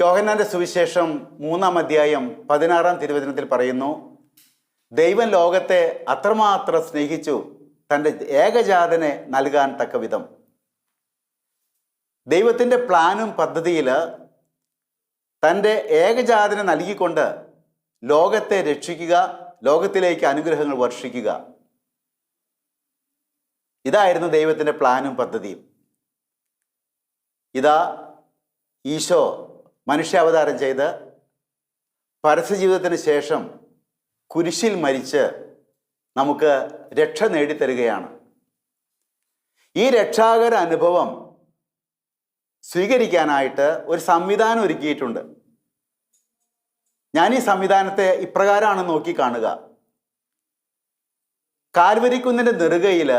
യോഹന്നാന്റെ സുവിശേഷം മൂന്നാം അധ്യായം പതിനാറാം തിരുവചനത്തിൽ പറയുന്നു ദൈവം ലോകത്തെ അത്രമാത്രം സ്നേഹിച്ചു തന്റെ ഏകജാതനെ നൽകാൻ തക്ക വിധം. ദൈവത്തിന്റെ പ്ലാനും പദ്ധതിയിൽ തന്റെ ഏകജാതനെ നൽകിക്കൊണ്ട് ലോകത്തെ രക്ഷിക്കുക ലോകത്തിലേക്ക് അനുഗ്രഹങ്ങൾ വർഷിക്കുക. ഇതായിരുന്നു ദൈവത്തിന്റെ പ്ലാനും പദ്ധതിയും. ഇതാ ഈശോ മനുഷ്യാവതാരം ചെയ്ത് പരസ്യജീവിതത്തിന് ശേഷം കുരിശിൽ മരിച്ച് നമുക്ക് രക്ഷ നേടിത്തരികയാണ്. ഈ രക്ഷാകര അനുഭവം സ്വീകരിക്കാനായിട്ട് ഒരു സംവിധാനം ഒരുക്കിയിട്ടുണ്ട്. ഞാൻ ഈ സംവിധാനത്തെ ഇപ്രകാരമാണ് നോക്കി കാണുക കാൽവരിക്കുന്നിന്റെ നെറുകയിൽ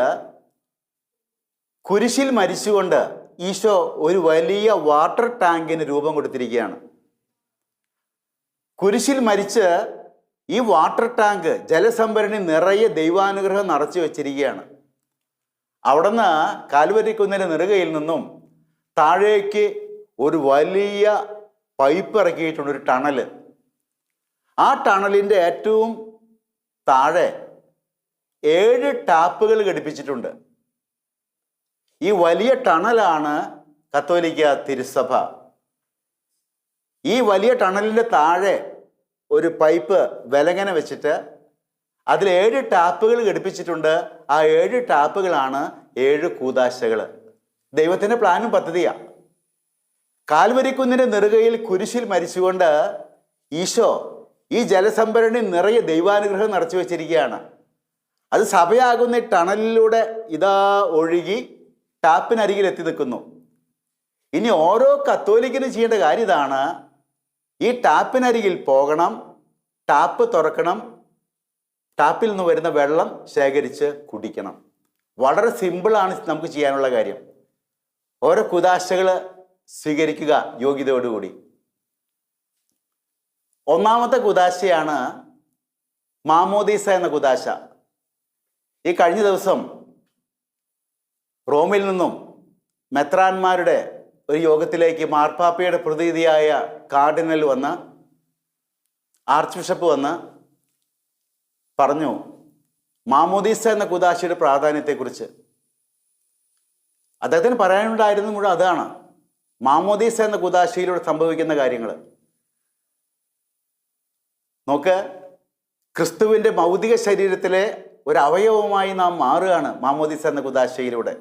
കുരിശിൽ മരിച്ചുകൊണ്ട് ഈശോ ഒരു വലിയ വാട്ടർ ടാങ്കിന് രൂപം കൊടുത്തിരിക്കുകയാണ്. കുരിശിൽ മരിച്ച് ഈ വാട്ടർ ടാങ്ക് ജലസംഭരണി നിറയെ ദൈവാനുഗ്രഹം നിറച്ചു വച്ചിരിക്കുകയാണ്. അവിടുന്ന് കാൽവരിക്കുന്നിന്റെ നെറുകയിൽ നിന്നും താഴേക്ക് ഒരു വലിയ പൈപ്പ് ഇറക്കിയിട്ടുണ്ട് ഒരു ടണൽ ആ ടണലിന്റെ ഏറ്റവും താഴെ ഏഴ് ടാപ്പുകൾ ഘടിപ്പിച്ചിട്ടുണ്ട്. ഈ വലിയ ടണലാണ് കത്തോലിക്ക തിരുസഭ. ഈ വലിയ ടണലിന്റെ താഴെ ഒരു പൈപ്പ് വിലങ്ങന വെച്ചിട്ട് അതിൽ ഏഴ് ടാപ്പുകൾ ഘടിപ്പിച്ചിട്ടുണ്ട്. ആ ഏഴ് ടാപ്പുകളാണ് ഏഴ് കൂതാശകൾ. ദൈവത്തിന്റെ പ്ലാനും പദ്ധതിയാണ് കാൽവരിക്കുന്നിന്റെ നെറുകയിൽ കുരിശിൽ മരിച്ചുകൊണ്ട് ഈശോ ഈ ജലസംഭരണി നിറയെ ദൈവാനുഗ്രഹം നിറച്ചു വെച്ചിരിക്കുകയാണ് അത് സഭയാകുന്ന ടണലിലൂടെ ഇതാ ഒഴുകി ടാപ്പിനരികിൽ എത്തി നിൽക്കുന്നു ഇനി ഓരോ കത്തോലിക്കനും ചെയ്യേണ്ട കാര്യം ഇതാണ്. ഈ ടാപ്പിനരികിൽ പോകണം ടാപ്പ് തുറക്കണം ടാപ്പിൽ നിന്ന് വരുന്ന വെള്ളം ശേഖരിച്ച് കുടിക്കണം. വളരെ സിമ്പിളാണ് നമുക്ക് ചെയ്യാനുള്ള കാര്യം. ഓരോ കുതാശകൾ സ്വീകരിക്കുക യോഗ്യതയോടുകൂടി. ഒന്നാമത്തെ കുതാശയാണ് മാമോദീസ എന്ന കുതാശ ഈ കഴിഞ്ഞ ദിവസം റോമിൽ നിന്നും മെത്രാന്മാരുടെ ഒരു യോഗത്തിലേക്ക് മാർപ്പാപ്പയുടെ പ്രതിനിധിയായ കാർഡിനൽ വന്ന് ആർച്ച് ബിഷപ്പ് വന്ന് പറഞ്ഞു മാമോദീസ എന്ന കുദാശിയുടെ പ്രാധാന്യത്തെക്കുറിച്ച് അദ്ദേഹത്തിന് പറയാനുണ്ടായിരുന്നു മുഴുവൻ അതാണ്. മാമോദീസ എന്ന കുദാശിയിലൂടെ സംഭവിക്കുന്ന കാര്യങ്ങൾ നോക്ക് ക്രിസ്തുവിന്റെ ഭൗതിക ശരീരത്തിലെ ഒരു അവയവമായി നാം മാറുകയാണ് മാമോദീസ എന്ന കുതാശയിലൂടെ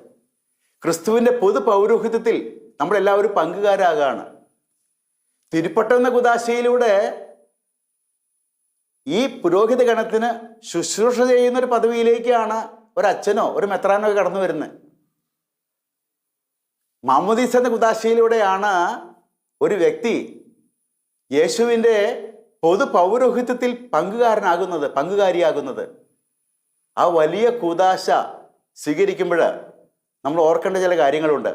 ക്രിസ്തുവിന്റെ പൊതു പൗരോഹിത്യത്തിൽ നമ്മളെല്ലാവരും പങ്കുകാരാകാണ്. തിരുപ്പട്ടം എന്ന കുതാശയിലൂടെ ഈ പുരോഹിത ഗണത്തിന് ശുശ്രൂഷ ചെയ്യുന്ന ഒരു പദവിയിലേക്കാണ് ഒരു അച്ഛനോ ഒരു മെത്രാനോ കടന്നു വരുന്നത്. മാമുദീസ് എന്ന കുദാശയിലൂടെയാണ് ഒരു വ്യക്തി യേശുവിന്റെ പൊതു പൗരോഹിത്യത്തിൽ പങ്കുകാരനാകുന്നത് പങ്കുകാരിയാകുന്നത്. ആ വലിയ കുദാശ സ്വീകരിക്കുമ്പോൾ നമ്മൾ ഓർക്കേണ്ട ചില കാര്യങ്ങളുണ്ട്.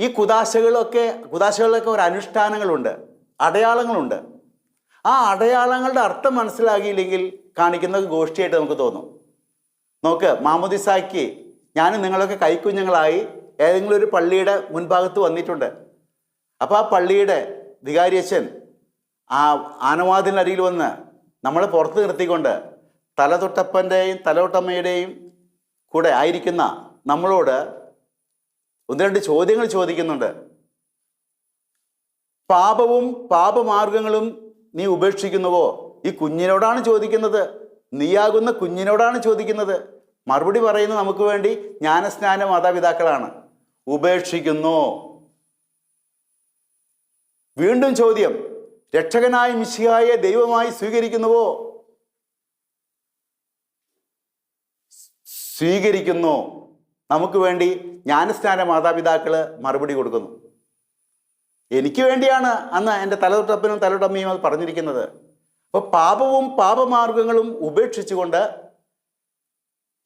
ഈ കുദാശകളൊക്കെ കുതാശകളിലൊക്കെ ഒരു അനുഷ്ഠാനങ്ങളുണ്ട് അടയാളങ്ങളുണ്ട്. ആ അടയാളങ്ങളുടെ അർത്ഥം മനസ്സിലാകിയില്ലെങ്കിൽ കാണിക്കുന്ന ഗോഷ്ഠിയായിട്ട് നമുക്ക് തോന്നും. നോക്ക് മാമുദിസാക്കി ഞാൻ നിങ്ങളൊക്കെ കൈക്കുഞ്ഞുങ്ങളായി ഏതെങ്കിലും ഒരു പള്ളിയുടെ മുൻഭാഗത്ത് വന്നിട്ടുണ്ട്. അപ്പോൾ ആ പള്ളിയുടെ വികാരിയച്ഛൻ ആ ആനവാദിനരികിൽ വന്ന് നമ്മളെ പുറത്ത് നിർത്തിക്കൊണ്ട് തലതൊട്ടപ്പന്റെയും തലതൊട്ടമ്മയുടെയും കൂടെ ആയിരിക്കുന്ന നമ്മളോട് ഒന്ന് രണ്ട് ചോദ്യങ്ങൾ ചോദിക്കുന്നുണ്ട്. പാപവും പാപമാർഗങ്ങളും നീ ഉപേക്ഷിക്കുന്നുവോ? ഈ കുഞ്ഞിനോടാണ് ചോദിക്കുന്നത്. നീയാകുന്ന കുഞ്ഞിനോടാണ് ചോദിക്കുന്നത്. മറുപടി പറയുന്നത് നമുക്ക് വേണ്ടി ജ്ഞാനസ്നാന മാതാപിതാക്കളാണ്. ഉപേക്ഷിക്കുന്നു. വീണ്ടും ചോദ്യം രക്ഷകനായ മിശിഹായെ ദൈവമായി സ്വീകരിക്കുന്നുവോ? സ്വീകരിക്കുന്നു. നമുക്ക് വേണ്ടി ജ്ഞാനസ്നാന മാതാപിതാക്കൾ മറുപടി കൊടുക്കുന്നു. എനിക്ക് വേണ്ടിയാണ് അന്ന് എന്റെ തലതൊട്ടപ്പനും തലതൊട്ടമ്മയും അത് പറഞ്ഞിരിക്കുന്നത്. അപ്പോൾ പാപവും പാപമാർഗങ്ങളും ഉപേക്ഷിച്ചുകൊണ്ട്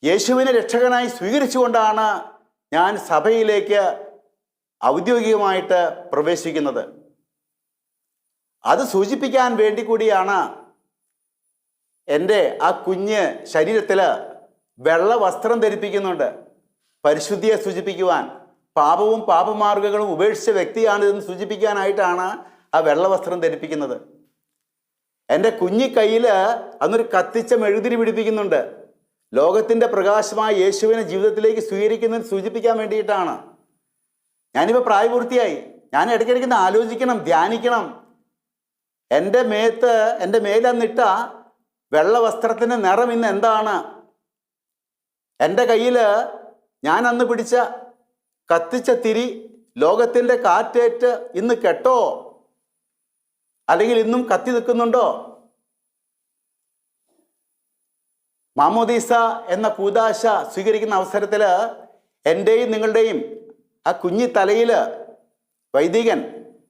യേശുവിനെ രക്ഷകനായി സ്വീകരിച്ചുകൊണ്ടാണ് ഞാൻ സഭയിലേക്ക് ഔദ്യോഗികമായിട്ട് പ്രവേശിക്കുന്നത്. അത് സൂചിപ്പിക്കാൻ വേണ്ടി കൂടിയാണ് എന്റെ ആ കുഞ്ഞ് ശരീരത്തിൽ വെള്ള വസ്ത്രം ധരിപ്പിക്കുന്നുണ്ട്. പരിശുദ്ധിയെ സൂചിപ്പിക്കുവാൻ. പാപവും പാപമാർഗങ്ങളും ഉപേക്ഷിച്ച വ്യക്തിയാണ് ഇതെന്ന് സൂചിപ്പിക്കാനായിട്ടാണ് ആ വെള്ളവസ്ത്രം ധരിപ്പിക്കുന്നത്. എന്റെ കുഞ്ഞി കയ്യിൽ അന്നൊരു കത്തിച്ച മെഴുതിരി പിടിപ്പിക്കുന്നുണ്ട്. ലോകത്തിന്റെ പ്രകാശമായ യേശുവിനെ ജീവിതത്തിലേക്ക് സ്വീകരിക്കുന്നതിന് സൂചിപ്പിക്കാൻ വേണ്ടിയിട്ടാണ്. ഞാനിപ്പോൾ പ്രായപൂർത്തിയായി. ഞാൻ ഇടയ്ക്കിടയ്ക്ക് ആലോചിക്കണം ധ്യാനിക്കണം. എന്റെ മേത്ത് എന്റെ മേലന്നിട്ട വെള്ള വസ്ത്രത്തിന്റെ നിറം ഇന്ന് എന്താണ്? എന്റെ കയ്യിൽ ഞാൻ അന്ന് പിടിച്ച കത്തിച്ച തിരി ലോകത്തിന്റെ കാറ്റേറ്റ് ഇന്ന് കെട്ടോ? അല്ലെങ്കിൽ ഇന്നും കത്തി നിൽക്കുന്നുണ്ടോ? മാമോദീസ എന്ന കൂതാശ സ്വീകരിക്കുന്ന അവസരത്തിൽ എന്റെയും നിങ്ങളുടെയും ആ കുഞ്ഞി തലയിൽ വൈദികൻ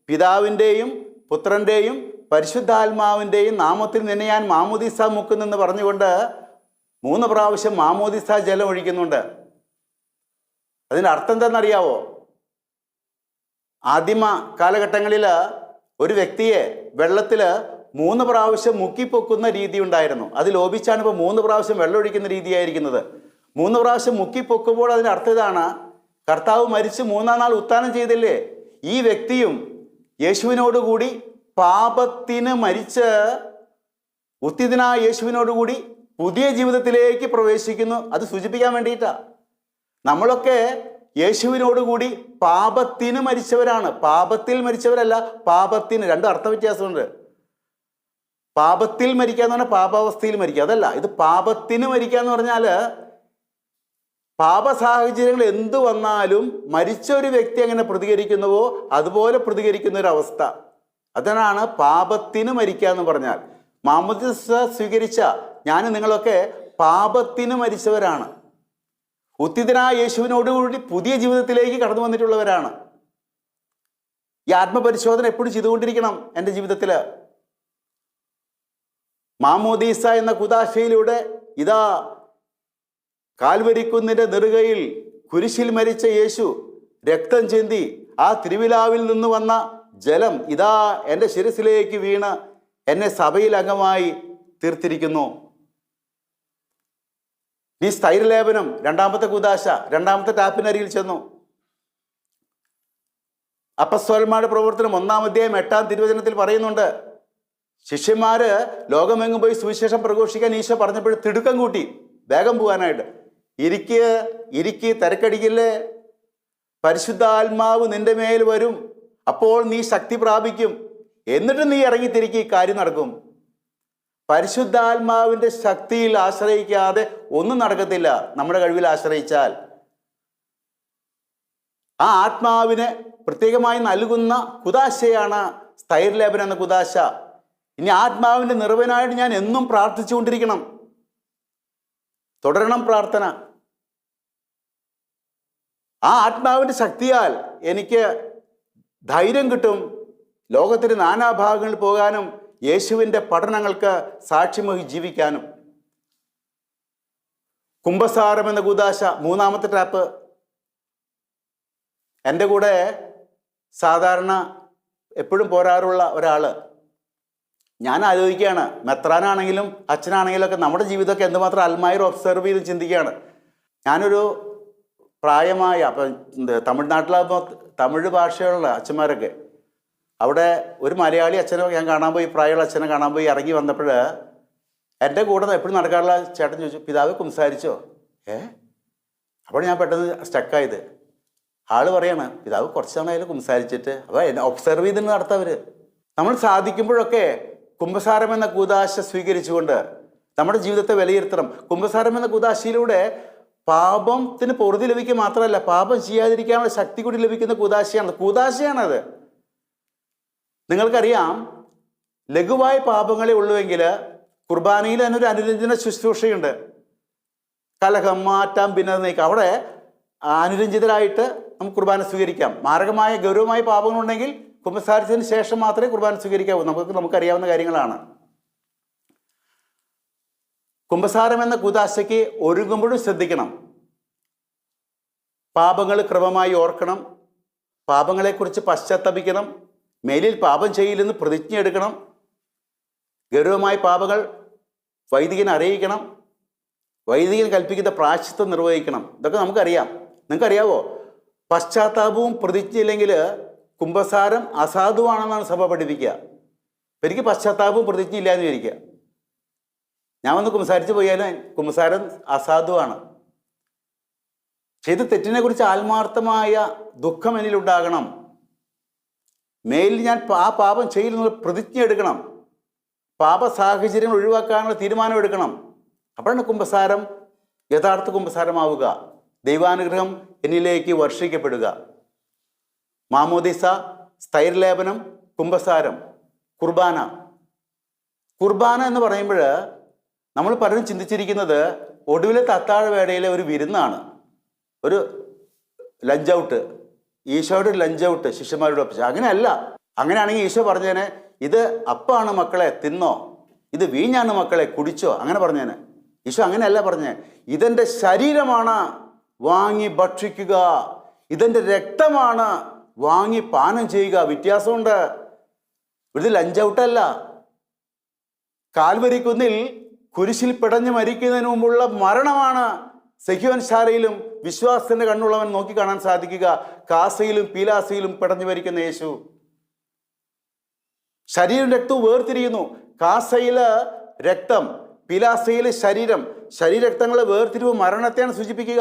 പിതാവിന്റെയും പുത്രന്റെയും പരിശുദ്ധാത്മാവിന്റെയും നാമത്തിൽ നിന്നെ ഞാൻ മാമോദീസ മുക്കുന്നെന്ന് പറഞ്ഞുകൊണ്ട് മൂന്ന് പ്രാവശ്യം മാമോദിസ ജലം ഒഴിക്കുന്നുണ്ട്. അതിന്റെ അർത്ഥം എന്താണെന്നറിയാവോ? ആദിമ കാലഘട്ടങ്ങളിൽ ഒരു വ്യക്തിയെ വെള്ളത്തിൽ മൂന്ന് പ്രാവശ്യം മുക്കിപ്പൊക്കുന്ന രീതി ഉണ്ടായിരുന്നു. അത് ലോപിച്ചാണ് ഇപ്പോൾ മൂന്ന് പ്രാവശ്യം വെള്ളം ഒഴിക്കുന്ന രീതിയായിരിക്കുന്നത്. മൂന്ന് പ്രാവശ്യം മുക്കിപ്പൊക്കുമ്പോൾ അതിന്റെ അർത്ഥം ഇതാണ് കർത്താവ് മരിച്ച് മൂന്നാം നാൾ ഉത്ഥാനം ചെയ്തില്ലേ? ഈ വ്യക്തിയും യേശുവിനോടുകൂടി പാപത്തിന് മരിച്ച് ഉത്തിതനായ യേശുവിനോടുകൂടി പുതിയ ജീവിതത്തിലേക്ക് പ്രവേശിക്കുന്നു. അത് സൂചിപ്പിക്കാൻ വേണ്ടിയിട്ടാണ് നമ്മളൊക്കെ യേശുവിനോടുകൂടി പാപത്തിന് മരിച്ചവരാണ്. പാപത്തിൽ മരിച്ചവരല്ല പാപത്തിന് രണ്ട് അർത്ഥ വ്യത്യാസമുണ്ട്. പാപത്തിൽ മരിക്കുക എന്ന് പറഞ്ഞാൽ പാപാവസ്ഥയിൽ മരിക്കുക. അതല്ല ഇത് പാപത്തിന് മരിക്കുക എന്ന് പറഞ്ഞാൽ പാപ സാഹചര്യങ്ങൾ എന്തു വന്നാലും മരിച്ച ഒരു വ്യക്തി എങ്ങനെ പ്രതികരിക്കുന്നുവോ അതുപോലെ പ്രതികരിക്കുന്ന ഒരു അവസ്ഥ. അതിനാണ് പാപത്തിന് മരിക്കുക എന്ന് പറഞ്ഞാൽ. മാമോദിസ സ്വീകരിച്ച ഞാൻ നിങ്ങളൊക്കെ പാപത്തിന് മരിച്ചവരാണ്. ഉത്തിതനായ യേശുവിനോടുകൂടി പുതിയ ജീവിതത്തിലേക്ക് കടന്നു വന്നിട്ടുള്ളവരാണ്. ഈ ആത്മപരിശോധന എപ്പോഴും ചെയ്തുകൊണ്ടിരിക്കണം എന്റെ ജീവിതത്തിൽ മാമോദീസ എന്ന കുതാശയിലൂടെ ഇതാ കാൽവരിക്കുന്നിന്റെ നെറുകയിൽ കുരിശിൽ മരിച്ച യേശു രക്തം ചിന്തി ആ തിരുവിലാവിൽ നിന്ന് വന്ന ജലം ഇതാ എന്റെ ശിരസിലേക്ക് വീണ് എന്നെ സഭയിൽ അംഗമായി തീർത്തിരിക്കുന്നു. ഈ സ്ഥൈര്യലേപനം രണ്ടാമത്തെ കുദാശ രണ്ടാമത്തെ ടാപ്പിനരിയിൽ ചെന്നു. അപ്പസ്വലന്മാരുടെ പ്രവർത്തനം ഒന്നാം അധ്യായം എട്ടാം തിരുവചനത്തിൽ പറയുന്നുണ്ട്. ശിഷ്യന്മാര് ലോകമെങ്ങും പോയി സുവിശേഷം പ്രഘോഷിക്കാൻ ഈശോ പറഞ്ഞപ്പോൾ തിടുക്കം കൂട്ടി വേഗം പോകാനായിട്ട്. ഇരിക്ക് ഇരിക്ക് തിരക്കടിക്കില്ലേ? പരിശുദ്ധാത്മാവ് നിന്റെ മേൽ വരും. അപ്പോൾ നീ ശക്തി പ്രാപിക്കും. എന്നിട്ട് നീ ഇറങ്ങിത്തിരിക്ക് ഈ കാര്യം നടക്കും. പരിശുദ്ധാത്മാവിന്റെ ശക്തിയിൽ ആശ്രയിക്കാതെ ഒന്നും നടക്കത്തില്ല. നമ്മുടെ കഴിവിൽ ആശ്രയിച്ചാൽ. ആ ആത്മാവിന് പ്രത്യേകമായി നൽകുന്ന കുതാശയാണ് സ്ഥൈര്യലേപനം എന്ന കുതാശ ഇനി ആത്മാവിന്റെ നിറവനായിട്ട് ഞാൻ എന്നും പ്രാർത്ഥിച്ചുകൊണ്ടിരിക്കണം. തുടരണം പ്രാർത്ഥന. ആ ആത്മാവിന്റെ ശക്തിയാൽ എനിക്ക് ധൈര്യം കിട്ടും. ലോകത്തിന്റെ നാനാഭാഗങ്ങളിൽ പോകാനും യേശുവിന്റെ പഠനങ്ങൾക്ക് സാക്ഷ്യമായി ജീവിക്കാനും. കുംഭസാരം എന്ന കൂതാശ മൂന്നാമത്തെ ടാപ്പ് എന്റെ കൂടെ സാധാരണ എപ്പോഴും പോരാറുള്ള ഒരാൾ. ഞാൻ ആലോചിക്കുകയാണ് മെത്രാനാണെങ്കിലും അച്ഛനാണെങ്കിലും ഒക്കെ നമ്മുടെ ജീവിതമൊക്കെ എന്തുമാത്രം അൽമായർ ഒബ്സർവ് ചെയ്ത് ചിന്തിക്കുകയാണ്. ഞാനൊരു പ്രായമായ അപ്പം തമിഴ്നാട്ടിലാകുമ്പോൾ തമിഴ് ഭാഷയുള്ള അച്ഛന്മാരൊക്കെ അവിടെ ഒരു മലയാളി അച്ഛനെ ഞാൻ കാണാൻ പോയി പ്രായമുള്ള അച്ഛനെ കാണാൻ പോയി ഇറങ്ങി വന്നപ്പോൾ എന്റെ കൂടെ എപ്പോഴും നടക്കാറുള്ള ചേട്ടൻ ചോദിച്ചു പിതാവ് കുംസാരിച്ചോ? ഏ? അപ്പോൾ ഞാൻ പെട്ടെന്ന് സ്റ്റക്കായത് ആൾ പറയാണ് പിതാവ് കുറച്ച് സമയം കുംസാരിച്ചിട്ട് അപ്പോൾ എന്നെ ഒബ്സർവ് ചെയ്തിട്ട് നടത്തവർ നമ്മൾ സാധിക്കുമ്പോഴൊക്കെ കുംഭസാരം എന്ന കൂതാശ സ്വീകരിച്ചുകൊണ്ട് നമ്മുടെ ജീവിതത്തെ വിലയിരുത്തണം. കുംഭസാരം എന്ന കൂതാശയിലൂടെ പാപത്തിന് പൊറുതി ലഭിക്കുക മാത്രമല്ല പാപം ചെയ്യാതിരിക്കാനുള്ള ശക്തി കൂടി ലഭിക്കുന്ന കൂതാശയാണ് കൂതാശയാണത് നിങ്ങൾക്കറിയാം ലഘുവായ പാപങ്ങളെ ഉള്ളുവെങ്കിൽ കുർബാനയിൽ തന്നെ ഒരു അനുരഞ്ജന ശുശ്രൂഷയുണ്ട്. കലഹം മാറ്റാം ഭിന്നത നീക്കം. അവിടെ അനുരഞ്ജിതരായിട്ട് നമുക്ക് കുർബാന സ്വീകരിക്കാം. മാരകമായ ഗൗരവമായ പാപങ്ങളുണ്ടെങ്കിൽ കുമ്പസാരിച്ചതിന് ശേഷം മാത്രമേ കുർബാന സ്വീകരിക്കാവൂ. നമുക്ക് നമുക്കറിയാവുന്ന കാര്യങ്ങളാണ്. കുംഭസാരം എന്ന കുതാശയ്ക്ക് ഒരുങ്ങുമ്പോഴും ശ്രദ്ധിക്കണം. പാപങ്ങൾ ക്രമമായി ഓർക്കണം. പാപങ്ങളെക്കുറിച്ച് പശ്ചാത്തപിക്കണം. മേലിൽ പാപം ചെയ്യില്ലെന്ന് പ്രതിജ്ഞ എടുക്കണം. ഗൗരവമായ പാപകൾ വൈദികൻ അറിയിക്കണം. വൈദികൻ കൽപ്പിക്കുന്ന പ്രാശ്ചിത്വം നിർവഹിക്കണം. ഇതൊക്കെ നമുക്കറിയാം. നിങ്ങൾക്കറിയാവോ? പശ്ചാത്താപവും പ്രതിജ്ഞയില്ലെങ്കിൽ കുംഭസാരം അസാധുവാണെന്നാണ് സഭ പഠിപ്പിക്കുക. എനിക്ക് പശ്ചാത്താപവും പ്രതിജ്ഞ ഇല്ലാന്ന് വിചാരിക്കുക. ഞാൻ വന്ന് കുംസാരിച്ച് പോയാലും കുമ്പസാരം അസാധുവാണ്. ചെയ്ത തെറ്റിനെ കുറിച്ച് ആത്മാർത്ഥമായ ദുഃഖം എന്നിലുണ്ടാകണം. മേലിൽ ഞാൻ ആ പാപം ചെയ്യില്ലെന്നുള്ള പ്രതിജ്ഞ എടുക്കണം. പാപ സാഹചര്യങ്ങൾ ഒഴിവാക്കാനുള്ള തീരുമാനം എടുക്കണം. അപ്പോഴാണ് കുംഭസാരം യഥാർത്ഥ കുംഭസാരമാവുക. ദൈവാനുഗ്രഹം എന്നിലേക്ക് വർഷിക്കപ്പെടുക. മാമോദിസ സ്ഥൈര്യലേപനം കുംഭസാരം കുർബാന. കുർബാന എന്ന് പറയുമ്പോൾ നമ്മൾ പലരും ചിന്തിച്ചിരിക്കുന്നത് ഒടുവിലെ തത്താഴ വേടയിലെ ഒരു വിരുന്നാണ്. ഒരു ലഞ്ച് ഔട്ട് ഈശോയുടെ ലഞ്ച് ഔട്ട് ശിഷ്യന്മാരോട് ഒപ്പിച്ച്. അങ്ങനെയല്ല. അങ്ങനെയാണെങ്കിൽ ഈശോ പറഞ്ഞേനെ ഇത് അപ്പാണ് മക്കളെ തിന്നോ. ഇത് വീഞ്ഞാണ് മക്കളെ കുടിച്ചോ. അങ്ങനെ പറഞ്ഞേനെ. ഈശോ അങ്ങനെയല്ല പറഞ്ഞേ. ഇതെന്റെ ശരീരമാണ് വാങ്ങി ഭക്ഷിക്കുക. ഇതെന്റെ രക്തമാണ് വാങ്ങി പാനം ചെയ്യുക. വ്യത്യാസമുണ്ട്. ഇത് ലഞ്ച് ഔട്ടല്ല കാൽവരിക്കുന്നിൽ കുരിശിൽ പിടഞ്ഞു മരിക്കുന്നതിന് മുമ്പുള്ള മരണമാണ്. സെഹ്യോൻ ശാലയിലും വിശ്വാസത്തിന്റെ കണ്ണുള്ളവൻ നോക്കി കാണാൻ സാധിക്കുക. കാസയിലും പീലാസയിലും പിടഞ്ഞു ഭരിക്കുന്ന യേശു. ശരീരം രക്തവും വേർതിരിയുന്നു. കാസയിൽ രക്തം പിലാസയിൽ ശരീരം. ശരീരക്തങ്ങളെ വേർതിരിവ് മരണത്തെയാണ് സൂചിപ്പിക്കുക.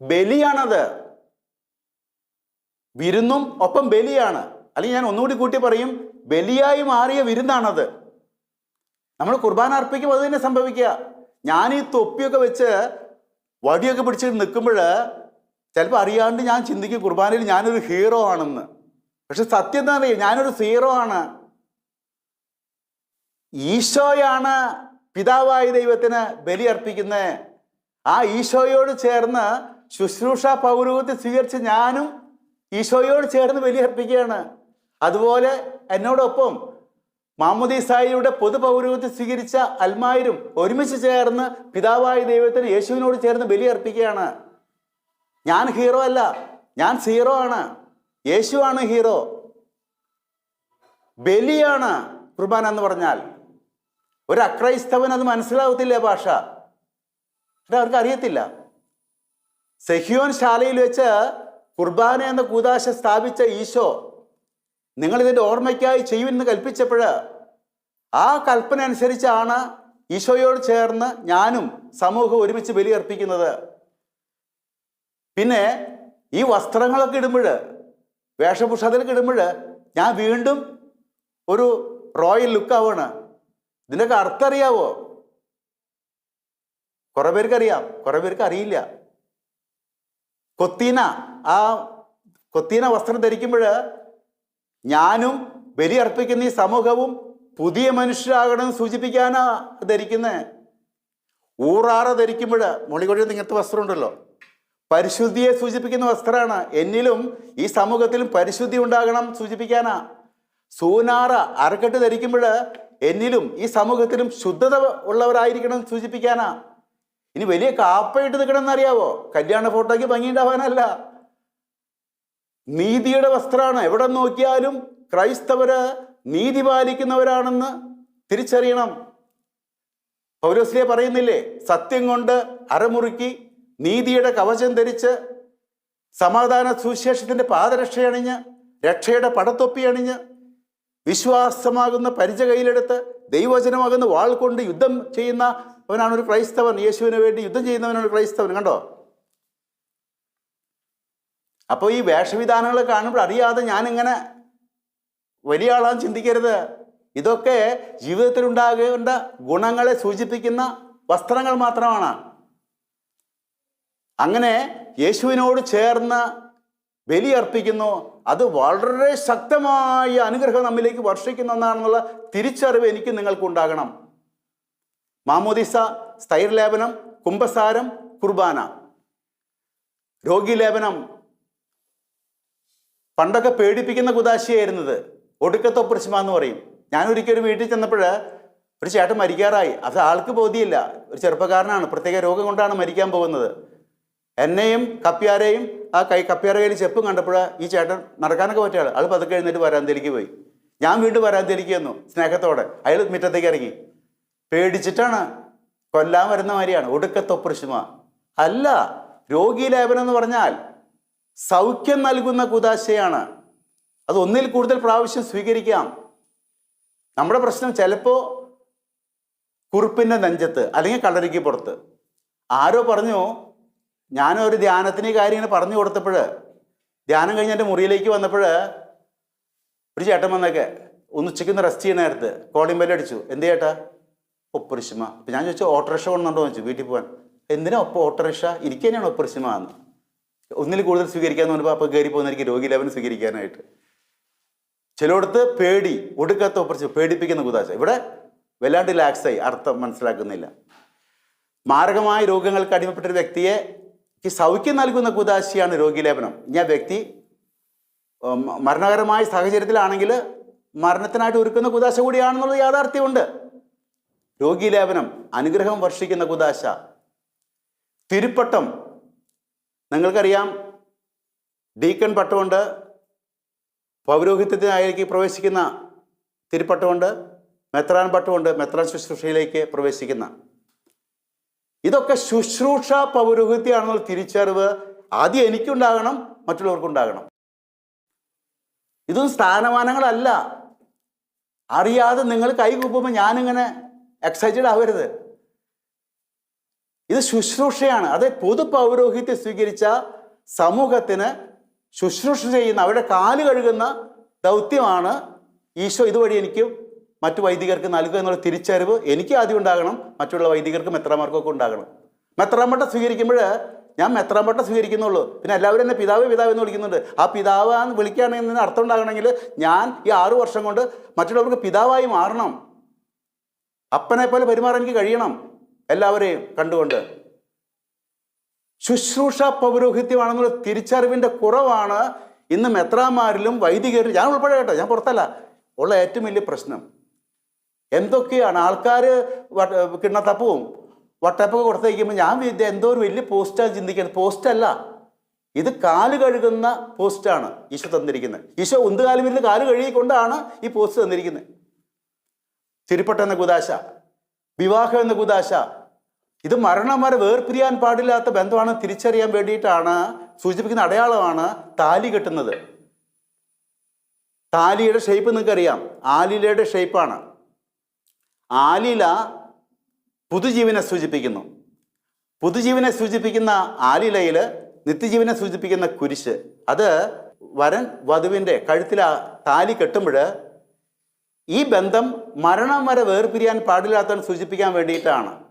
ബലിയാണത്. വിരുന്നും ഒപ്പം ബലിയാണ്. അല്ലെങ്കിൽ ഞാൻ ഒന്നുകൂടി കൂട്ടി പറയും ബലിയായി മാറിയ വിരുന്നാണത്. നമ്മൾ കുർബാന അർപ്പിക്കുമ്പോൾ അത് തന്നെ സംഭവിക്കുക. ഞാൻ ഈ തൊപ്പിയൊക്കെ വെച്ച് വടിയൊക്കെ പിടിച്ച് നിൽക്കുമ്പോൾ ചിലപ്പോൾ അറിയാണ്ട് ഞാൻ ചിന്തിക്കും കുർബാനയിൽ ഞാനൊരു ഹീറോ ആണെന്ന്. പക്ഷെ സത്യം എന്താ അറിയാം? ഞാനൊരു സീറോ ആണ്. ഈശോയാണ് പിതാവായ ദൈവത്തിന് ബലി അർപ്പിക്കുന്നത് ആ ഈശോയോട് ചേർന്ന് ശുശ്രൂഷ പൗരോഹിത്യ സ്വീകരിച്ച് ഞാനും ഈശോയോട് ചേർന്ന് ബലി അർപ്പിക്കുകയാണ്. അതുപോലെ എന്നോടൊപ്പം മാമുദീസായിയുടെ പൊതു പൗരോഹിത്യം സ്വീകരിച്ച അൽമായരും ഒരുമിച്ച് ചേർന്ന് പിതാവായ ദൈവത്തിന് യേശുവിനോട് ചേർന്ന് ബലി അർപ്പിക്കുകയാണ് ഞാൻ ഹീറോ അല്ല. ഞാൻ സീറോ ആണ്. യേശുവാണ് ഹീറോ. ബലിയാണ് കുർബാന എന്ന് പറഞ്ഞാൽ. ഒരു അക്രൈസ്തവൻ അത് മനസ്സിലാവത്തില്ല ഭാഷ. അവർക്ക് അറിയത്തില്ല. സെഹിയോൻ ശാലയിൽ വെച്ച് കുർബാന എന്ന കൂതാശ സ്ഥാപിച്ച ഈശോ നിങ്ങൾ ഇതിന്റെ ഓർമ്മയ്ക്കായി ചെയ്യുമെന്ന് കൽപ്പിച്ചപ്പോൾ ആ കൽപ്പന അനുസരിച്ചാണ് ഈശോയോട് ചേർന്ന് ഞാനും സമൂഹം ഒരുമിച്ച് ബലിയർപ്പിക്കുന്നത്. പിന്നെ ഈ വസ്ത്രങ്ങളൊക്കെ ഇടുമ്പോൾ വേഷഭൂഷത്തിലൊക്കെ ഇടുമ്പോൾ ഞാൻ വീണ്ടും ഒരു റോയൽ ലുക്കാവാണ്. ഇതിന്റെയൊക്കെ അർത്ഥം അറിയാവോ കുറെ പേർക്ക് അറിയാം കുറെ പേർക്ക് അറിയില്ല കൊത്തീന ആ കൊത്തീന വസ്ത്രം ധരിക്കുമ്പോൾ ഞാനും ബലി അർപ്പിക്കുന്ന ഈ സമൂഹവും പുതിയ മനുഷ്യരാകണം സൂചിപ്പിക്കാനാ ധരിക്കുന്നത് ഊറാറ ധരിക്കുമ്പോൾ മൊളികൊഴിയുന്ന ഇങ്ങനത്തെ വസ്ത്രമുണ്ടല്ലോ. പരിശുദ്ധിയെ സൂചിപ്പിക്കുന്ന വസ്ത്രമാണ്. എന്നിലും ഈ സമൂഹത്തിലും പരിശുദ്ധി ഉണ്ടാകണം സൂചിപ്പിക്കാനാ. സൂനാറ അരക്കെട്ട് ധരിക്കുമ്പോൾ എന്നിലും ഈ സമൂഹത്തിലും ശുദ്ധത ഉള്ളവരായിരിക്കണം സൂചിപ്പിക്കാനാ. ഇനി വലിയ കാപ്പയിട്ട് നിൽക്കണം എന്നറിയാവോ കല്യാണ ഫോട്ടോയ്ക്ക് ഭംഗിയുണ്ടാവാനല്ല നീതിയുടെ വസ്ത്രമാണ് എവിടെ നോക്കിയാലും ക്രൈസ്തവര് നീതി പാലിക്കുന്നവരാണെന്ന് തിരിച്ചറിയണം. പൗരസ്ലിയ പറയുന്നില്ലേ സത്യം കൊണ്ട് അരമുറുക്കി നീതിയുടെ കവചം ധരിച്ച് സമാധാന സുവിശേഷത്തിന്റെ പാദരക്ഷയണിഞ്ഞ് രക്ഷയുടെ പടത്തൊപ്പി അണിഞ്ഞ് വിശ്വാസമാകുന്ന പരിച കയ്യിലെടുത്ത് ദൈവചനമാകുന്ന വാൾ കൊണ്ട് യുദ്ധം ചെയ്യുന്ന അവനാണ് ഒരു ക്രൈസ്തവൻ. യേശുവിന് വേണ്ടി യുദ്ധം ചെയ്യുന്നവനാണ് ക്രൈസ്തവൻ. കണ്ടോ? അപ്പോൾ ഈ വേഷവിധാനങ്ങൾ കാണുമ്പോൾ അറിയാതെ ഞാനിങ്ങനെ വലിയ ആളാന്ന് ചിന്തിക്കരുത്. ഇതൊക്കെ ജീവിതത്തിൽ ഉണ്ടാകേണ്ട ഗുണങ്ങളെ സൂചിപ്പിക്കുന്ന വസ്ത്രങ്ങൾ മാത്രമാണ്. അങ്ങനെ യേശുവിനോട് ചേർന്ന് ബലി അർപ്പിക്കുന്നു. അത് വളരെ ശക്തമായ അനുഗ്രഹം നമ്മിലേക്ക് വർഷിക്കുന്ന ഒന്നാണെന്നുള്ള തിരിച്ചറിവ് എനിക്ക് നിങ്ങൾക്ക് ഉണ്ടാകണം മാമോദിസ സ്ഥൈര്യലേപനം കുംഭസാരം കുർബാന. രോഗിലേപനം പണ്ടൊക്കെ പേടിപ്പിക്കുന്ന കുതാശിയായിരുന്നത് ഒടുക്കത്തൊപ്പുരശ്മ എന്ന് പറയും. ഞാൻ ഒരിക്കലും വീട്ടിൽ ചെന്നപ്പോൾ ഒരു ചേട്ടൻ മരിക്കാറായി. അത് ആൾക്ക് ബോധ്യമില്ല. ഒരു ചെറുപ്പക്കാരനാണ്. പ്രത്യേക രോഗം കൊണ്ടാണ് മരിക്കാൻ പോകുന്നത്. എന്നെയും കപ്പ്യാരെയും ആ കൈ കപ്പ്യാര കയ്യിൽ ചെപ്പും കണ്ടപ്പോൾ ഈ ചേട്ടൻ നടക്കാനൊക്കെ പറ്റിയ ആൾ പതുക്കെ എഴുന്നേറ്റ് വരാന്തേലേക്ക് പോയി. ഞാൻ വീണ്ടും വരാന്തേലേക്ക് വന്നു സ്നേഹത്തോടെ. അയാൾ മുറ്റത്തേക്ക് ഇറങ്ങി. പേടിച്ചിട്ടാണ് കൊല്ലാൻ വരുന്ന മാതിരിയാണ്. ഒടുക്കത്തൊപ്പുരശ്മ അല്ല രോഗീലേപനം എന്ന് പറഞ്ഞാൽ സൗഖ്യം നൽകുന്ന കുതാശയാണ് അത് ഒന്നിൽ കൂടുതൽ പ്രാവശ്യം സ്വീകരിക്കാം. നമ്മുടെ പ്രശ്നം ചിലപ്പോൾ കുറിപ്പിന്റെ നെഞ്ചത്ത് അല്ലെങ്കിൽ കളരിക്ക് പുറത്ത്. ആരോ പറഞ്ഞു ഞാനൊരു ധ്യാനത്തിന് കാര്യം ഇങ്ങനെ പറഞ്ഞു കൊടുത്തപ്പോൾ ധ്യാനം കഴിഞ്ഞ് എന്റെ മുറിയിലേക്ക് വന്നപ്പോൾ ഒരു ചേട്ടൻ വന്നൊക്കെ ഒന്ന് ഉച്ചയ്ക്ക് ഒന്ന് റെസ്റ്റ് ചെയ്യുന്ന നേരത്ത്. കോളിംഗ് ബെല്ല് അടിച്ചു. എന്ത് ചേട്ടാ? ഒപ്പറിശിമ അപ്പം ഞാൻ ചോദിച്ചു ഓട്ടോറിക്ഷ കൊണ്ടുണ്ടോ എന്ന് ചോദിച്ചു. വീട്ടിൽ പോകാൻ എന്തിനാ? ഒപ്പം ഓട്ടോറിക്ഷ. എനിക്ക് തന്നെയാണ് എന്ന്. ഒന്നിൽ കൂടുതൽ സ്വീകരിക്കാന്ന് പറഞ്ഞപ്പോൾ അപ്പോൾ കയറി പോകുന്നതായിരിക്കും രോഗി ലെവൻ സ്വീകരിക്കാനായിട്ട്. ചിലയിടത്ത് പേടി ഒടുക്കത്തെ ഒപ്പർച്ച് പേടിപ്പിക്കുന്ന കുതാശ. ഇവിടെ വല്ലാണ്ട് ലാക്സായി അർത്ഥം മനസ്സിലാക്കുന്നില്ല. മാരകമായ രോഗങ്ങൾക്ക് അടിമപ്പെട്ട ഒരു വ്യക്തിയെ സൗഖ്യം നൽകുന്ന കുതാശിയാണ് രോഗീലേപനം ഇനി ആ വ്യക്തി മരണകരമായ സാഹചര്യത്തിലാണെങ്കിൽ മരണത്തിനായിട്ട് ഒരുക്കുന്ന കുതാശ കൂടിയാണെന്നുള്ള യാഥാർത്ഥ്യമുണ്ട്. രോഗീലേപനം അനുഗ്രഹം വർഷിക്കുന്ന കുതാശ. തിരുപ്പട്ടം നിങ്ങൾക്കറിയാം ഡീക്കൺ പട്ടമുണ്ട് പൗരോഹിത്യത്തിനായിരിക്കും പ്രവേശിക്കുന്ന തിരുപ്പട്ടമുണ്ട് മെത്രാൻ പട്ടമുണ്ട് മെത്രാൻ ശുശ്രൂഷയിലേക്ക് പ്രവേശിക്കുന്ന. ഇതൊക്കെ ശുശ്രൂഷ പൗരോഹിത്യമാണെന്നുള്ള തിരിച്ചറിവ് ആദ്യം എനിക്കുണ്ടാകണം മറ്റുള്ളവർക്കുണ്ടാകണം. ഇതൊന്നും സ്ഥാനമാനങ്ങളല്ല. അറിയാതെ നിങ്ങൾ കൈകൂപ്പുമ്പോൾ ഞാനിങ്ങനെ എക്സൈറ്റഡ് ആവരുത്. ഇത് ശുശ്രൂഷയാണ്. അത് പൊതു പൗരോഹിത്യം സ്വീകരിച്ച സമൂഹത്തിന് ശുശ്രൂഷ ചെയ്യുന്ന അവരുടെ കാൽ കഴുകുന്ന ദൗത്യമാണ് ഈശോ ഇതുവഴി എനിക്ക് മറ്റു വൈദികർക്ക് നൽകുക എന്നുള്ള തിരിച്ചറിവ് എനിക്ക് ആദ്യം ഉണ്ടാകണം. മറ്റുള്ള വൈദികർക്കും മെത്രാമാർക്കൊക്കെ ഉണ്ടാകണം. മെത്രാമ്പട്ട സ്വീകരിക്കുമ്പോൾ ഞാൻ മെത്രാമ്പട്ട സ്വീകരിക്കുന്നുള്ളൂ. പിന്നെ എല്ലാവരും എന്നെ പിതാവ് പിതാവ് എന്ന് വിളിക്കുന്നുണ്ട്. ആ പിതാവ് എന്ന് വിളിക്കുകയാണെങ്കിൽ അർത്ഥം ഉണ്ടാകണമെങ്കിൽ ഞാൻ ഈ ആറ് വർഷം കൊണ്ട് മറ്റുള്ളവർക്ക് പിതാവായി മാറണം. അപ്പനെ പോലെ പെരുമാറാൻ എനിക്ക് കഴിയണം. എല്ലാവരെയും കണ്ടുകൊണ്ട് ശുശ്രൂഷ പൗരോഹിത്യമാണെന്നുള്ള തിരിച്ചറിവിന്റെ കുറവാണ്. ഇന്ന് മെത്രാമാരിലും വൈദികരിലും ഞാൻ ഉൾപ്പെടെ കേട്ടോ ഞാൻ പുറത്തല്ല. ഉള്ള ഏറ്റവും വലിയ പ്രശ്നം. എന്തൊക്കെയാണ്? ആൾക്കാർ കിണ്ണത്തപ്പവും വട്ടപ്പൊക്കെ കൊടുത്തേക്കുമ്പോൾ ഞാൻ വിദ്യ എന്തോ ഒരു വലിയ പോസ്റ്റാണ് ചിന്തിക്കുന്നത് പോസ്റ്റല്ല. ഇത് കാൽ കഴുകുന്ന പോസ്റ്റാണ് ഈശോ തന്നിരിക്കുന്നത്. ഈശോ ഉന്തുകാലം ഇരുന്ന് കാൽ കഴുകിക്കൊണ്ടാണ് ഈ പോസ്റ്റ് തന്നിരിക്കുന്നത്. തിരുപ്പട്ട എന്ന കുദാശ വിവാഹം എന്ന കുതാശ ഇത് മരണം വരെ വേർപിരിയാൻ പാടില്ലാത്ത ബന്ധമാണ് തിരിച്ചറിയാൻ വേണ്ടിയിട്ടാണ് സൂചിപ്പിക്കുന്ന അടയാളമാണ് താലി കെട്ടുന്നത്. താലിയുടെ ഷേപ്പ് നിങ്ങൾക്കറിയാം. ആലിലയുടെ ഷേപ്പാണ് ആലില പുതുജീവനെ സൂചിപ്പിക്കുന്നു. പുതുജീവനെ സൂചിപ്പിക്കുന്ന ആലിലയിൽ നിത്യജീവനെ സൂചിപ്പിക്കുന്ന കുരിശ്. അത് വരൻ വധുവിന്റെ കഴുത്തിൽ താലി കെട്ടുമ്പോൾ ഈ ബന്ധം മരണം വരെ വേർപിരിയാൻ പാടില്ലാത്തവൻ സൂചിപ്പിക്കാൻ വേണ്ടിയിട്ടാണ്.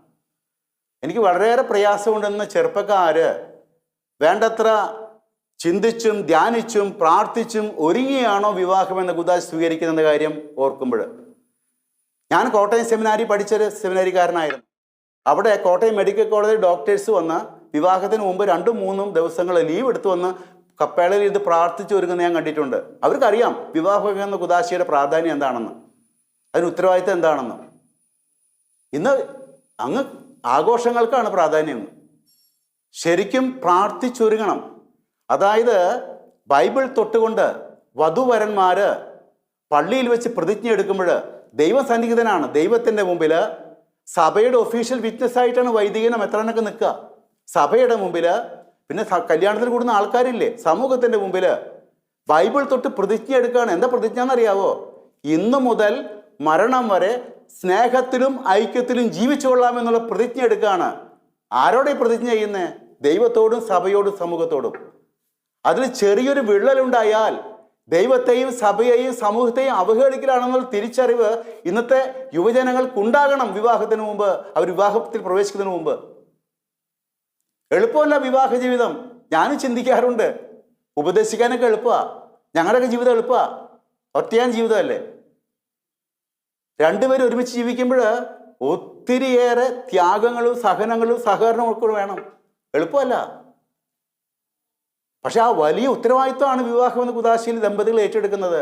എനിക്ക് വളരെയേറെ പ്രയാസമുണ്ടെന്ന ചെറുപ്പക്കാർ വേണ്ടത്ര ചിന്തിച്ചും ധ്യാനിച്ചും പ്രാർത്ഥിച്ചും ഒരുങ്ങിയാണോ വിവാഹം എന്ന കുതാ സ്വീകരിക്കുന്ന കാര്യം ഓർക്കുമ്പോൾ. ഞാൻ കോട്ടയം സെമിനാരി പഠിച്ചൊരു സെമിനാരിക്കാരനായിരുന്നു. അവിടെ കോട്ടയം മെഡിക്കൽ കോളേജിൽ ഡോക്ടേഴ്സ് വന്ന് വിവാഹത്തിന് മുമ്പ് രണ്ടും മൂന്നും ദിവസങ്ങൾ ലീവ് എടുത്തു വന്ന് കപ്പേളയിൽ ഇത് പ്രാർത്ഥിച്ചു ഒരുങ്ങുന്ന ഞാൻ കണ്ടിട്ടുണ്ട്. അവർക്കറിയാം വിവാഹം എന്ന കുതാശിയുടെ പ്രാധാന്യം എന്താണെന്ന്. അതിന് ഉത്തരവാദിത്തം എന്താണെന്ന്. ഇന്ന് അങ്ങ് ആഘോഷങ്ങൾക്കാണ് പ്രാധാന്യം. ശരിക്കും പ്രാർത്ഥിച്ചൊരുങ്ങണം. അതായത് ബൈബിൾ തൊട്ടുകൊണ്ട് വധുവരന്മാർ പള്ളിയിൽ വെച്ച് പ്രതിജ്ഞ എടുക്കുമ്പോൾ ദൈവസന്നിഹിതനാണ്. ദൈവത്തിന്റെ മുമ്പിൽ സഭയുടെ ഒഫീഷ്യൽ വിറ്റ്നസ് ആയിട്ടാണ് വൈദികനും എത്രാനൊക്കെ നിൽക്കുക. സഭയുടെ മുമ്പിൽ പിന്നെ കല്യാണത്തിന് കൂടുന്ന ആൾക്കാരില്ലേ? സമൂഹത്തിന്റെ മുമ്പിൽ ബൈബിൾ തൊട്ട് പ്രതിജ്ഞ എടുക്കുകയാണ്. എന്താ പ്രതിജ്ഞ എന്നറിയാവോ? ഇന്നു മുതൽ മരണം വരെ സ്നേഹത്തിലും ഐക്യത്തിലും ജീവിച്ചു കൊള്ളാമെന്നുള്ള പ്രതിജ്ഞ എടുക്കുകയാണ് ആരോടെ പ്രതിജ്ഞ ചെയ്യുന്നത് ദൈവത്തോടും സഭയോടും സമൂഹത്തോടും. അതിൽ ചെറിയൊരു വിള്ളലുണ്ടായാൽ ദൈവത്തെയും സഭയെയും സമൂഹത്തെയും അവഹേളിക്കലാണെന്നുള്ള തിരിച്ചറിവ് ഇന്നത്തെ യുവജനങ്ങൾക്കുണ്ടാകണം വിവാഹത്തിന് മുമ്പ് അവർ വിവാഹത്തിൽ പ്രവേശിക്കുന്നതിന് മുമ്പ്. എളുപ്പമല്ല വിവാഹ ജീവിതം. ഞാനും ചിന്തിക്കാറുണ്ട്. ഉപദേശിക്കാനൊക്കെ എളുപ്പമാണ് ഞങ്ങളുടെയൊക്കെ ജീവിതം എളുപ്പമാണ് ഒറ്റയാൻ ജീവിതമല്ലേ? രണ്ടുപേരും ഒരുമിച്ച് ജീവിക്കുമ്പോൾ ഒത്തിരിയേറെ ത്യാഗങ്ങളും സഹനങ്ങളും സഹകരണവും ഒക്കെ വേണം. എളുപ്പമല്ല. പക്ഷെ ആ വലിയ ഉത്തരവാദിത്വമാണ് വിവാഹം എന്ന കുതാശയിൽ ദമ്പതികൾ ഏറ്റെടുക്കുന്നത്.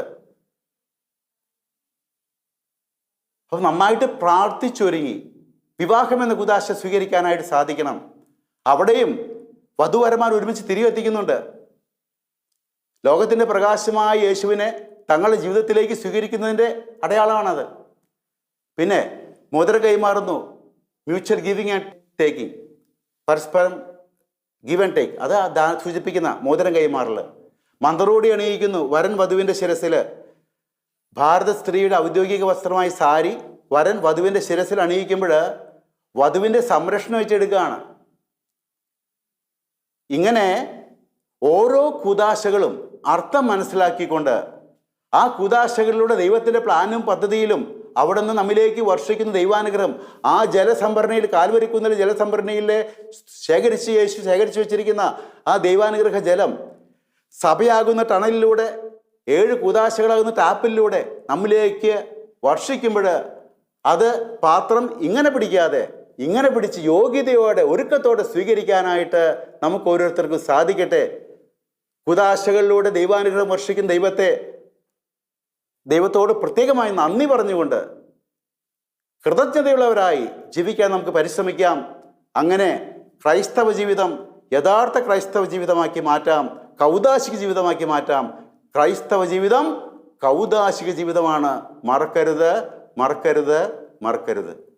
അപ്പൊ നന്നായിട്ട് പ്രാർത്ഥിച്ചൊരുങ്ങി. വിവാഹം എന്ന കുദാശ സ്വീകരിക്കാനായിട്ട് സാധിക്കണം. അവിടെയും വധുവരന്മാർ ഒരുമിച്ച് തിരികെ എത്തിക്കുന്നുണ്ട്. ലോകത്തിന്റെ പ്രകാശമായ യേശുവിനെ തങ്ങളുടെ ജീവിതത്തിലേക്ക് സ്വീകരിക്കുന്നതിന്റെ അടയാളമാണത്. പിന്നെ മുദ്ര കൈമാറുന്നു മ്യൂച്വൽ ഗിവിങ് ആൻഡ് ടേക്കിംഗ് പരസ്പരം ഗിവ് ആൻഡ് ടേക്ക് അത് സൂചിപ്പിക്കുന്ന മോതിരം കൈമാറൽ മന്ത്രോടി അണിയിക്കുന്നു വരൻ വധുവിന്റെ ശിരസിൽ ഭാരത സ്ത്രീയുടെ ഔദ്യോഗിക വസ്ത്രമായി സാരി വരൻ വധുവിന്റെ ശിരസിൽ അണിയിക്കുമ്പോൾ വധുവിന്റെ സംരക്ഷണം വെച്ചെടുക്കുകയാണ് ഇങ്ങനെ ഓരോ കുതാശകളും അർത്ഥം മനസ്സിലാക്കിക്കൊണ്ട് ആ കുതാശകളിലൂടെ ദൈവത്തിന്റെ പ്ലാനും പദ്ധതിയിലും അവിടെ നിന്ന് നമ്മിലേക്ക് വർഷിക്കുന്ന ദൈവാനുഗ്രഹം ആ ജലസംഭരണിയിൽ കാൽവരിക്കുന്ന ജലസംഭരണിയിലെ ശേഖരിച്ച് യേശു ശേഖരിച്ചു വെച്ചിരിക്കുന്ന ആ ദൈവാനുഗ്രഹ ജലം സഭയാകുന്ന ടണലിലൂടെ ഏഴ് കുതാശകളാകുന്ന ടാപ്പിലൂടെ നമ്മിലേക്ക് വർഷിക്കുമ്പോൾ അത് പാത്രം ഇങ്ങനെ പിടിക്കാതെ ഇങ്ങനെ പിടിച്ച് യോഗ്യതയോടെ ഒരുക്കത്തോടെ സ്വീകരിക്കാനായിട്ട് നമുക്ക് ഓരോരുത്തർക്കും സാധിക്കട്ടെ. കുതാശകളിലൂടെ ദൈവാനുഗ്രഹം വർഷിക്കുന്ന ദൈവത്തെ ദൈവത്തോട് പ്രത്യേകമായി നന്ദി പറഞ്ഞുകൊണ്ട് കൃതജ്ഞതയുള്ളവരായി ജീവിക്കാൻ നമുക്ക് പരിശ്രമിക്കാം. അങ്ങനെ ക്രൈസ്തവ ജീവിതം യഥാർത്ഥ ക്രൈസ്തവ ജീവിതമാക്കി മാറ്റാം. കൗതാശിക ജീവിതമാക്കി മാറ്റാം. ക്രൈസ്തവ ജീവിതം കൗതാശിക ജീവിതമാണ്. മറക്കരുത് മറക്കരുത് മറക്കരുത്.